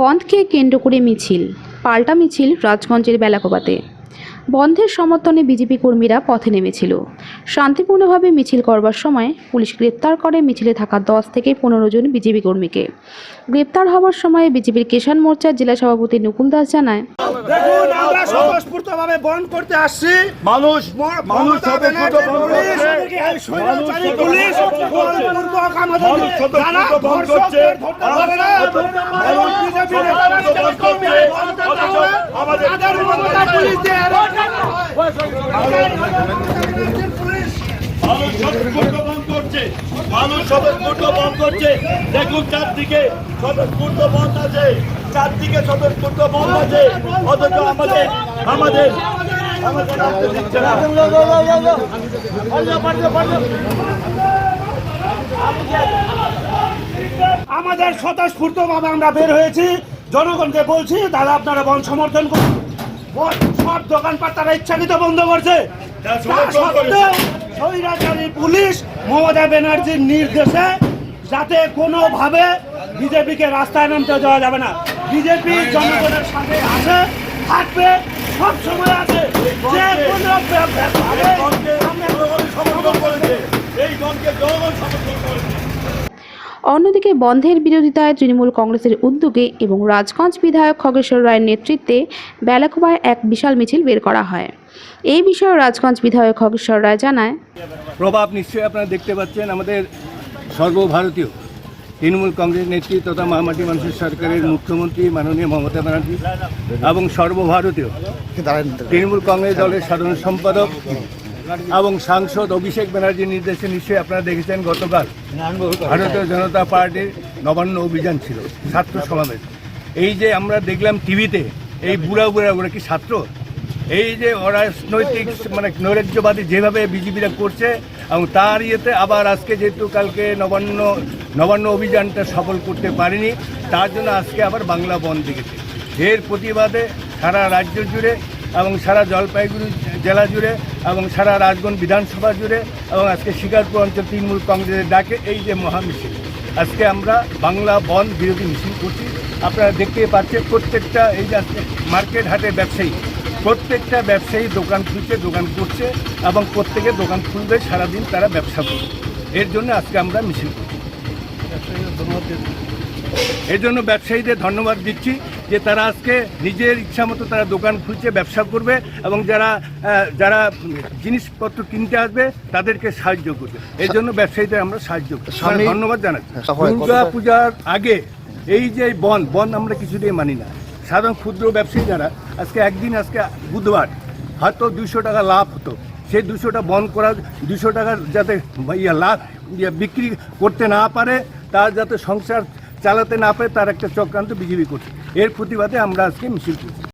বন্ধকে কেন্দ্র করে মিছিল, পাল্টা মিছিল রাজগঞ্জের বেলাকোবাতে। বন্ধের সমর্থনে বিজেপি কর্মীরা পথে নেমেছিল। শান্তিপূর্ণভাবে মিছিল করবার সময় পুলিশ গ্রেপ্তার করে মিছিলে থাকা দশ থেকে পনেরো জন বিজেপি কর্মীকে। গ্রেপ্তার হওয়ার সময় বিজেপির কিষাণ মোর্চার জেলা সভাপতি নকুল দাস জানায় দেখুন আমরা স্বতঃস্ফূর্তভাবে বন্ধ করতে আসছি। মানুষ মানুষ স্বতঃস্ফূর্ত পুলিশ, স্বতঃস্ফূর্ত বন্ধ করছে। মানুষ স্বতঃস্ফূর্ত স্বতঃস্ফূর্ত বন্ধ করছে। দেখুন চারদিকে স্বতঃস্ফূর্ত বন্ধ আছে চারদিকে বন্ধ আছে অথচ আমাদের আমাদের আমাদের রাস্তা দিচ্ছে না। আমাদের স্বতঃস্ফূর্ত ভাবে আমরা বের হয়েছি। জনগণকে বলছি দাদা আপনারা বন সমর্থন করুন। সব দোকানপাট তারা ইচ্ছাকৃত বন্ধ করছে। স্বৈরাচারী পুলিশ মমতা ব্যানার্জির নির্দেশে যাতে কোনোভাবে বিজেপিকে রাস্তায় নামতে দেওয়া যাবে না। বিজেপি জনগণের সাথে আছে থাকবে সব সময় আছে। যে কোনো ব্যাপারে এই দলকে জনগণ সমর্থন করেছে এই দলকে জনগণ সমর্থন করেছে অন্যদিকে বন্ধের বিরোধিতায় তৃণমূল কংগ্রেসের উদ্যোগে এবং রাজগঞ্জ বিধায়ক খগেশ্বর রায়ের নেতৃত্বে বেলাকোবায় এক বিশাল মিছিল বের করা হয়। এই বিষয়ে রাজগঞ্জ বিধায়ক খগেশ্বর রায় জানায় প্রভাব নিশ্চয়ই আপনারা দেখতে পাচ্ছেন আমাদের সর্বভারতীয় তৃণমূল কংগ্রেস নেত্রী তথা মহামাটি মানুষের সরকারের মুখ্যমন্ত্রী মাননীয় মমতা ব্যানার্জি এবং সর্বভারতীয় তৃণমূল কংগ্রেস দলের সাধারণ সম্পাদক এবং সাংসদ অভিষেক ব্যানার্জির নির্দেশে নিশ্চয়ই আপনারা দেখেছেন, গতকাল ভারতীয় জনতা পার্টির নবান্ন অভিযান ছিল, ছাত্র সমাবেশ। এই যে আমরা দেখলাম টিভিতে এই বুড়া বুড়া, ওরা কি ছাত্র? এই যে অরাজনৈতিক মানে নৈরাজ্যবাদী যেভাবে বিজেপিরা করছে এবং তার ইয়েতে আবার আজকে যেহেতু কালকে নবান্ন নবান্ন অভিযানটা সফল করতে পারেনি, তার জন্য আজকে আবার বাংলা বন্ধ দেখেছে এর প্রতিবাদে সারা রাজ্য জুড়ে এবং সারা জলপাইগুড়ি জেলা জুড়ে এবং সারা রাজগঞ্জ বিধানসভা জুড়ে এবং আজকে শিকারপুর অঞ্চল তৃণমূল কংগ্রেসের ডাকে এই যে মহামিছিল। আজকে আমরা বাংলা বন্ধ বিরোধী মিছিল করছি। আপনারা দেখতেই পাচ্ছেন প্রত্যেকটা এই যে মার্কেট হাটে ব্যবসায়ী প্রত্যেকটা ব্যবসায়ী দোকান খুলছে দোকান করছে এবং প্রত্যেকে দোকান খুলবে সারাদিন তারা ব্যবসা করবে। এর জন্য আজকে আমরা মিছিল করছি। এর জন্য ব্যবসায়ীদের ধন্যবাদ দিচ্ছি যে তারা আজকে নিজের ইচ্ছা মতো তারা দোকান খুলছে ব্যবসা করবে এবং যারা যারা জিনিসপত্র কিনতে আসবে তাদেরকে সাহায্য করবে। এর জন্য ব্যবসায়ীদের আমরা সাহায্য করি ধন্যবাদ জানাচ্ছি। দুর্গা পূজার আগে এই যে বন বন আমরা কিছুতেই মানি না। সাধারণ ক্ষুদ্র ব্যবসায়ী যারা আজকে একদিন, আজকে বুধবার হয়তো দুশো টাকা লাভ হতো। সেই দুশোটা বন্ধ করা দুশো টাকা যাতে ইয়া লাভ, ইয়া বিক্রি করতে না পারে, তার যাতে সংসার চালাতে না পারে, তার একটা চক্রান্ত বিজেপি করছে। এর প্রতিবাদে আমরা আজকে মিছিল করছি।